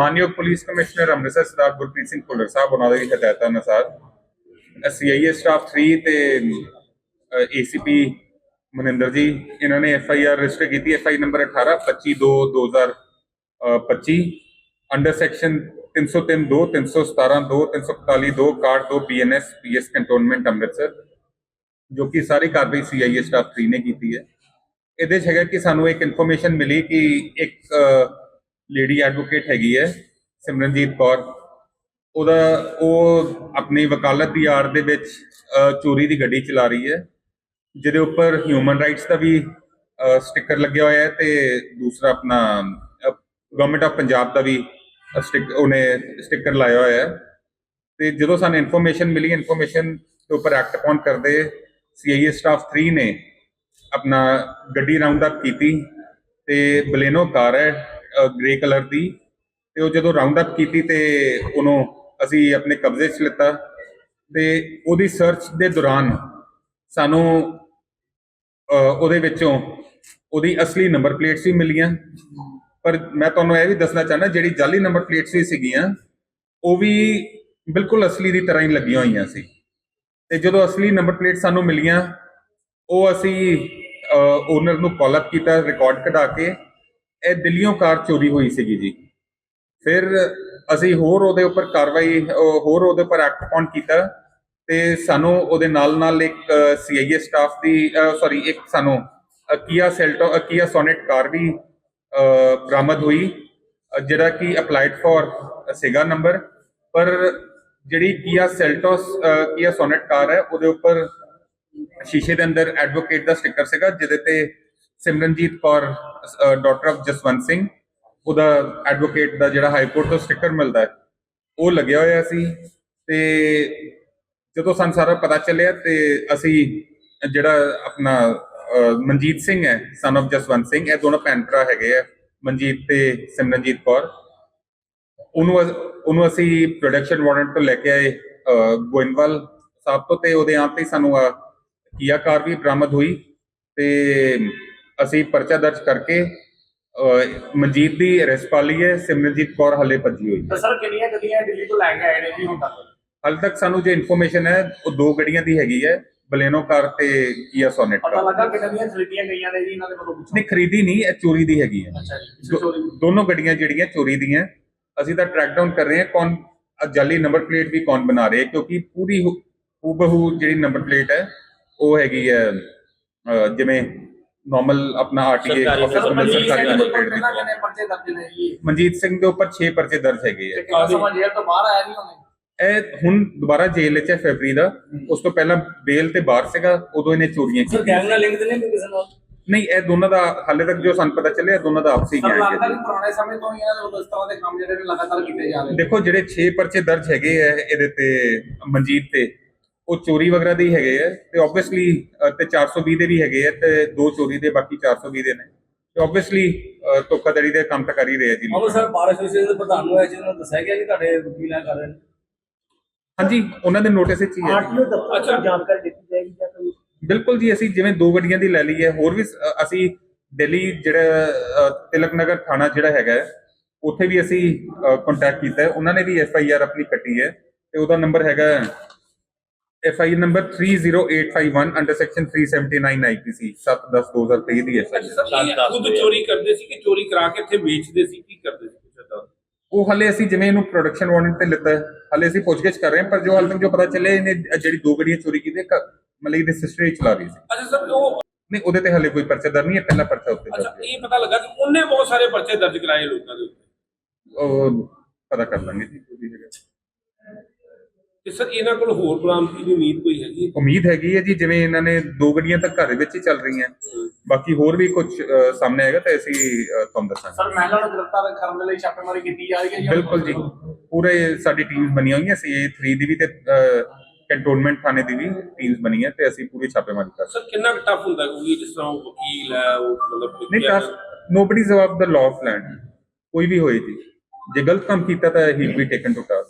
ਮਾਨਯੋਗ police commissioner Amritsar Sardar Gurpreet Singh Bhullar ਸਾਹਿਬ, ਉਹਨਾਂ ਦੀ ਹਦਾਇਤਾਂ ਅਨੁਸਾਰ ਸੀਆਈਏ ਸਟਾਫ 3 ਤੇ ਏਸੀਪੀ ਮਨਿੰਦਰ ਜੀ, ਇਹਨਾਂ ਨੇ ਐਫ ਆਈ ਆਰ ਰਜਿਸਟਰ ਕੀਤੀ F I number 18 25 2 2025 under section 303 2 317 2 341 2 61 2 BNS PS cantonment Amritsar, ਜੋ ਕਿ ਸਾਰੀ ਕਾਰਵਾਈ ਸੀਆਈਏ ਸਟਾਫ 3 ਨੇ ਕੀਤੀ ਹੈ। ਇਹਦੇ 'ਚ ਹੈਗਾ ਕਿ ਸਾਨੂੰ ਇੱਕ ਇਨਫੋਰਮੇਸ਼ਨ ਮਿਲੀ ਕਿ ਇੱਕ ਲੇਡੀ ਐਡਵੋਕੇਟ ਹੈਗੀ ਹੈ, ਸਿਮਰਨਜੀਤ ਕੌਰ। ਉਹਦਾ, ਉਹ ਆਪਣੀ ਵਕਾਲਤ ਦੀ ਆੜ ਦੇ ਵਿੱਚ ਚੋਰੀ ਦੀ ਗੱਡੀ ਚਲਾ ਰਹੀ ਹੈ। ਜਿਹਦੇ ਉੱਪਰ ਹਿਊਮਨ ਰਾਈਟਸ ਦਾ ਵੀ ਸਟicker ਲੱਗਿਆ ਹੋਇਆ ਹੈ ਤੇ ਦੂਸਰਾ ਆਪਣਾ ਗਵਰਨਮੈਂਟ ਆਫ ਪੰਜਾਬ ਦਾ ਵੀ ਸਟick ਉਹਨੇ ਸਟicker ਲਾਇਆ ਹੋਇਆ ਹੈ। ਤੇ ਜਦੋਂ ਸਾਨੂੰ ਇਨਫੋਰਮੇਸ਼ਨ ਮਿਲੀ ਇਨਫੋਰਮੇਸ਼ਨ ਦੇ ਉੱਪਰ ਐਕਟ ਅਪਨ ਕਰਦੇ ਸੀਆਈਏ ਸਟਾਫ 3 ਨੇ ਆਪਣਾ ਗੱਡੀ ਰਾਉਂਡ ਅਪ ਕੀਤੀ ਤੇ ਬਲੇਨੋ ਕਾਰ ਹੈ। ਗ੍ਰੇ ਕਲਰ ਦੀ ਤੇ ਉਹ ਜਦੋਂ ਰਾਉਂਡ ਅਪ ਕੀਤੀ ਤੇ ਉਹਨੂੰ ਅਸੀਂ ਆਪਣੇ ਕਬਜ਼ੇ 'ਚ ਲਿੱਤਾ ਤੇ ਉਹਦੀ ਸਰਚ ਦੇ ਦੌਰਾਨ ਸਾਨੂੰ ਉਹਦੇ ਵਿੱਚੋਂ ਉਹਦੀ ਅਸਲੀ ਨੰਬਰ ਪਲੇਟਸ ਵੀ ਮਿਲੀਆਂ। ਪਰ ਮੈਂ ਤੁਹਾਨੂੰ ਇਹ ਵੀ ਦੱਸਣਾ ਚਾਹੁੰਦਾ, ਜਿਹੜੀ ਜਾਲੀ ਨੰਬਰ ਪਲੇਟਸ ਵੀ ਸੀਗੀਆਂ, ਉਹ ਵੀ ਬਿਲਕੁਲ ਅਸਲੀ ਦੀ ਤਰ੍ਹਾਂ ਹੀ ਲੱਗੀਆਂ ਹੋਈਆਂ ਸੀ। ਤੇ ਜਦੋਂ ਅਸਲੀ ਨੰਬਰ ਪਲੇਟ ਸਾਨੂੰ ਮਿਲੀਆਂ, ਉਹ ਅਸੀਂ ਓਨਰ ਨੂੰ ਕਾਲ ਅਪ ਕੀਤਾ ਰਿਕਾਰਡ ਕਢਾ ਕੇ ਇਹ ਦਿੱਲੀੋਂ ਕਾਰ ਚੋਰੀ ਹੋਈ ਸੀਗੀ ਜੀ। ਫਿਰ ਅਸੀਂ ਹੋਰ ਉਹਦੇ ਉੱਪਰ ਕਾਰਵਾਈ ਅਹ, ਹੋਰ ਉਹਦੇ ਉੱਪਰ ਐਕਟ ਕੌਣ ਕੀਤਾ ਤੇ ਸਾਨੂੰ ਉਹਦੇ ਨਾਲ ਨਾਲ ਇੱਕ ਸੀਆਈਏ ਸਟਾਫ ਦੀ ਸੌਰੀ ਇੱਕ ਸਾਨੂੰ ਕੀਆ ਸੈਲਟੋ ਕੀਆ ਸੋਨੇਟ ਕਾਰ ਵੀ ਅਹ, ਬਰਾਮਦ ਹੋਈ ਅਹ, ਜਿਹੜਾ ਕਿ ਅਪਲਾਈਡ ਫॉर ਸੀਗਾ ਨੰਬਰ ਪਰ ਜਿਹੜੀ ਕੀਆ ਸੈਲਟੋਸ ਕੀਆ ਸੋਨੇਟ ਕਾਰ ਹੈ ਉਹਦੇ ਉੱਪਰ ਸ਼ੀਸ਼ੇ ਦੇ ਅੰਦਰ ਐਡਵੋਕੇਟ ਦਾ ਸਟicker ਸੀਗਾ ਜਿਹਦੇ ਤੇ ਸਿਮਰਨਜੀਤ ਕੌਰ ਡਾਕਟਰ ਆਫ ਜਸਵੰਤ ਸਿੰਘ, ਉਹਦਾ ਐਡਵੋਕੇਟ ਦਾ ਜਿਹੜਾ ਹਾਈ ਕੋਰਟ ਤੋਂ ਸਟicker ਮਿਲਦਾ ਹੈ, ਉਹ ਲੱਗਿਆ ਹੋਇਆ ਸੀ ਤੇ ਜਦੋਂ ਸਾਨੂੰ ਸਾਰਾ ਪਤਾ ਚੱਲਿਆ ਤੇ ਅਸੀਂ ਜਿਹੜਾ ਆਪਣਾ ਮਨਜੀਤ ਸਿੰਘ ਹੈ ਸਨ of ਜਸਵੰਤ ਸਿੰਘ, ਇਹ ਦੋਨੋਂ ਭੈਣ ਭਰਾ ਹੈਗੇ ਆ, ਮਨਜੀਤ ਤੇ ਸਿਮਰਨਜੀਤ ਕੌਰ। ਉਹਨੂੰ ਅਸ- ਉਹਨੂੰ ਅਸੀਂ ਪ੍ਰੋਡਕਸ਼ਨ ਵਾਰੰਟ ਤੋਂ ਲੈ ਕੇ ਆਏ ਗੋਇੰਦਵਾਲ ਸਾਹਿਬ ਤੋਂ ਤੇ ਉਹਦੇ ਆਪ ਤੇ ਸਾਨੂੰ ਆਹ ਕੀਆ ਕਾਰ ਵੀ ਬਰਾਮਦ ਹੋਈ ਤੇ ਅਸੀਂ ਪਰਚਾ ਦਰਜ ਕਰਕੇ ਮਨਜੀਤ ਦੀ ਅਰੈਸਟ ਪਾ ਲਈ ਹੈ ਸਿਮਰਨਜੀਤ ਕੌਰ ਹਲੇ ਭੱਜੀ ਹੋਈ ਹੈ। ਸਰ ਕਿੰਨੀਆਂ ਗੱਡੀਆਂ ਦਿੱਲੀ ਤੋਂ ਲੈ ਕੇ ਆਏ ਨੇ ਜੀ ਹੁਣ ਤੱਕ? ਹਾਲੇ ਤੱਕ ਸਾਨੂੰ ਜੋ ਇਨਫੋਰਮੇਸ਼ਨ ਹੈ ਉਹ ਦੋ ਗੱਡੀਆਂ ਦੀ ਹੈਗੀ ਹੈ ਬਲੇਨੋ ਕਾਰ ਤੇ ਕੀਆ ਸੋਨੇਟ ਪਤਾ ਕਾਰ। ਲੱਗਾ ਕਿੰਨਾਂ ਦੀਆਂ ਖਰੀਦੀਆਂ ਗਈਆਂ ਨੇ ਜੀ ਇਹਨਾਂ ਦੇ ਵੱਲੋਂ ਪਿੱਛੋਂ। ਨਹੀਂ ਖਰੀਦੀ ਨਹੀਂ ਇਹ ਚੋਰੀ ਦੀ ਹੈਗੀ ਹੈ। ਅੱਛਾ ਜੀ ਦੋਨੋਂ ਗੱਡੀਆਂ ਜਿਹੜੀਆਂ ਚੋਰੀ ਦੀਆਂ ਅਸੀਂ ਤਾਂ ਟਰੈਕ ਡਾਊਨ ਕਰ ਰਹੇ ਹਾਂ ਕੌਣ ਜਾਲੀ ਨੰਬਰ ਪਲੇਟ ਵੀ ਕੌਣ ਬਣਾ ਰਿਹਾ ਕਿਉਂਕਿ ਪੂਰੀ ਹੂਬਹੂ ਜਿਹੜੀ ਨੰਬਰ ਪਲੇਟ ਹੈ ਉਹ ਹੈਗੀ ਹੈ ਜਿਵੇਂ ਨਾਰਮਲ ਆਪਣਾ RTA office sir number Manjeet ਸਰਕਾਰੀ ਸਿੰਘ ਨੰਬਰ ਦੇ ਪਲੇਟ ਉੱਪਰ ਦੀ ਕਿੰਨਾ ਕਿੰਨੇ ਪਰਚੇ ਦਰਜ ਨੇ ਜੀ ਮਨਜੀਤ ਸਿੰਘ ਦੇ ਉੱਪਰ 6 ਪਰਚੇ ਦਰਜ ਹੈਗੇ ਤੇ ਹੈ ਕਿੰਨਾ ਸਮਾਂ ਜੇਲ੍ਹ ਤੋਂ ਬਾਹਰ ਆਇਆ ਨਹੀਂ ਉਹਨੇ ਇਹ ਹੁਣ ਦੁਬਾਰਾ ਜੇਲ੍ਹ ਵਿੱਚ ਹੈ ਫੈਬਰੀ ਦਾ ਉਸ ਤੋਂ ਪਹਿਲਾਂ ਬੇਲ ਤੇ ਬਾਹਰ ਸੀਗਾ ਉਦੋਂ ਇਹਨੇ ਚੋਰੀਆਂ ਸਰ ਕੀਤੀਆਂ ਗੈਂਗ ਨਾਲ ਲਿੰਕ ਤੇ ਨਹੀਂ ਕਿਸੇ ਨਾਲ ਨਹੀਂ ਇਹ ਦੋਨਾਂ ਦਾ ਹਾਲੇ ਤੱਕ ਜੋ ਸਾਨੂੰ ਪਤਾ ਚੱਲਿਆ ਦੋਨਾਂ ਦਾ ਆਪਸੀ ਸਰ ਗੈਂਗ ਲੱਗਦਾ ਹੈ ਕਿ ਪੁਰਾਣੇ ਸਮੇਂ ਤੋਂ ਹੀ ਇਹਨਾਂ ਦੇ ਤਰ੍ਹਾਂ ਦੇ ਕੰਮ ਜਿਹੜੇ ਨੇ ਲਗਾਤਾਰ ਕੀਤੇ ਜਾ ਰਹੇ ਨੇ ਦੇਖੋ ਜਿਹੜੇ 6 ਪਰਚੇ ਦਰਜ ਹੈਗੇ ਆ ਇਹਦੇ ਤੇ ਮਨਜੀਤ ਤੇ ਉਹ ਚੋਰੀ ਵਗੈਰਾ ਦੇ ਹੀ ਹੈਗੇ ਆ ਤੇ ਆਬਵੀਅਸਲੀ ਤੇ 420 ਦੇ ਵੀ ਹੈਗੇ ਆ ਤੇ ਦੋ ਚੋਰੀ ਦੇ ਬਾਕੀ 420 ਦੇ ਨੇ। ਤੇ ਆਬਵੀਅਸਲੀ ਧੋਖਾਧੜੀ ਦੇ ਕੰਮ ਤਾਂ ਕਰ ਹੀ ਰਹੇ ਆ ਜੀ ਲੋਕ। ਅੰਮ੍ਰਿਤਸਰ ਬਾਰ ਐਸੋਸੀਏਸ਼ਨ ਦੇ ਪ੍ਰਧਾਨ ਨੂੰ ਚੀਜ਼ ਨੂੰ ਦੱਸਿਆ ਗਿਆ ਕਿ ਤੁਹਾਡੇ ਵਕੀਲ ਆ ਕਰ ਰਹੇ ਨੇ? ਹਾਂਜੀ ਉਹਨਾਂ ਦੇ ਨੋਟਿਸ ਵਿੱਚ ਹੀ ਹੈ ਆਰਟੀਓ ਦਫ਼ਤਰ ਤੋਂ ਜਾਣਕਾਰੀ ਦਿੱਤੀ ਜਾਏਗੀ ਜਾਂ ਕੋਈ? ਬਿਲਕੁਲ ਜੀ ਅਸੀਂ ਜਿਵੇਂ ਦੋ ਗੱਡੀਆਂ ਦੀ ਲੈ ਲਈ ਹੈ ਹੋਰ ਵੀ ਸ- ਅ, ਅਸੀਂ ਦਿੱਲੀ ਜਿਹੜਾ ਅ, ਤਿਲਕ ਨਗਰ ਥਾਣਾ ਜਿਹੜਾ ਹੈਗਾ ਹੈ, ਉੱਥੇ ਵੀ ਅਸੀਂ ਕੰਟੈਕਟ ਕੀਤਾ ਹੈ। ਉਹਨਾਂ ਨੇ ਵੀ ਐਫ ਆਈ ਆਰ ਆਪਣੀ ਕੱਟੀ ਹੈ ਤੇ ਉਹਦਾ ਨੰਬਰ ਹੈਗਾ F I number 30851 under section 379 IPC 7/10/2023 ਦੀ ਐਫ ਆਈ ਅੱਛਾ ਸਰ ਇਹ ਖੁਦ ਚੋਰੀ ਕਰਦੇ ਸੀ ਕਿ ਚੋਰੀ ਕਰਾ ਕੇ ਇੱਥੇ ਵੇਚਦੇ ਸੀ ਕੀ ਕਰਦੇ ਸੀ ਕੁਛ ਏਦਾਂ? ਉਹ ਹਲੇ ਅਸੀਂ ਜਿਵੇਂ ਇਹਨੂੰ ਪ੍ਰੋਡਕਸ਼ਨ ਵਾਰੰਟ ਤੇ ਲਿੱਤਾ ਹੈ ਹਲੇ ਅਸੀਂ ਪੁੱਛਗਿੱਛ ਕਰ ਰਹੇ ਹਾਂ ਪਰ ਜੋ ਹਾਲ ਤੱਕ ਜੋ ਪਤਾ ਚੱਲਿਆ ਇਹਨੇ ਜਿਹੜੀ ਦੋ ਗੱਡੀਆਂ ਚੋਰੀ ਕੀਤੀਆਂ ਕ- ਮਤਲਬ ਇਹਦੀ ਸਿਸਟਰ ਹੀ ਚਲਾ ਰਹੀ ਸੀ। ਅੱਛਾ ਸਰ ਉਹ ਨਹੀਂ ਉਹਦੇ ਤੇ ਹਲੇ ਕੋਈ ਪਰਚਾ ਦਰਜ ਨਹੀਂ ਹੈ ਪਹਿਲਾ ਪਰਚਾ ਉੱਤੇ ਅੱਛਾ ਇਹ ਪਤਾ ਲੱਗਾ ਕਿ ਉਹਨੇ ਬਹੁਤ ਸਾਰੇ ਪਰਚੇ ਦਰਜ ਕਰਾਏ ਲੋਕਾਂ ਦੇ ਉੱਤੇ। ਉਹ ਪਤਾ ਕਰ ਲਾਂਗੇ ਜੀ ਵੀ ਹੈਗਾ। ਤੇ ਸਰ ਇਹਨਾਂ ਕੋਲ ਹੋਰ ਬਰਾਮਦਗੀ ਦੀ ਉਮੀਦ ਕੋਈ ਹੈਗੀ ਹੈ? ਉਮੀਦ ਹੈਗੀ ਹੈ ਜੀ ਜਿਵੇਂ ਇਹਨਾਂ ਨੇ ਦੋ ਗੱਡੀਆਂ ਤਾਂ ਘਰ ਦੇ ਵਿੱਚ ਹੀ ਚੱਲ ਰਹੀਆਂ। ਬਾਕੀ ਹੋਰ ਵੀ ਕੁਝ ਸਾਹਮਣੇ ਆਏਗਾ ਤਾਂ ਅਸੀਂ ਅ, ਤੁਹਾਨੂੰ ਦੱਸਾਂਗੇ। ਸਰ ਮਹਿਲਾ ਨੂੰ ਗ੍ਰਿਫਤਾਰ ਕਰਨ ਦੇ ਲਈ ਛਾਪੇਮਾਰੀ ਕੀਤੀ ਜਾ ਰਹੀ ਹੈ ਜੀ ਬਿਲਕੁਲ ਜੀ। ਪੂਰੇ ਸਾਡੀ ਟੀਮਸ ਬਣੀਆਂ ਹੋਈਆਂ ਸੀ 3 ਦੀ ਵੀ ਤੇ ਕੰਟੋਨਮੈਂਟ ਥਾਣੇ ਦੀ ਵੀ ਟੀਮਸ ਬਣੀਆਂ ਤੇ ਅਸੀਂ ਪੂਰੀ ਛਾਪੇਮਾਰੀ ਕਰ ਸਰ ਕਿੰਨਾ ਟਫ ਹੁੰਦਾ ਕਿਉਂਕਿ ਜਿਸ ਤਰ੍ਹਾਂ ਉਹ ਵਕੀਲ ਹੈ ਉਹ ਮਤਲਬ ਨਹੀਂ ਤਾਂ nobody above the law of land ਕੋਈ ਵੀ ਹੋਏ ਜੀ। ਜੇ ਗਲਤ ਕੰਮ ਕੀਤਾ ਤਾਂ ਹੀ ਵੀ taken to task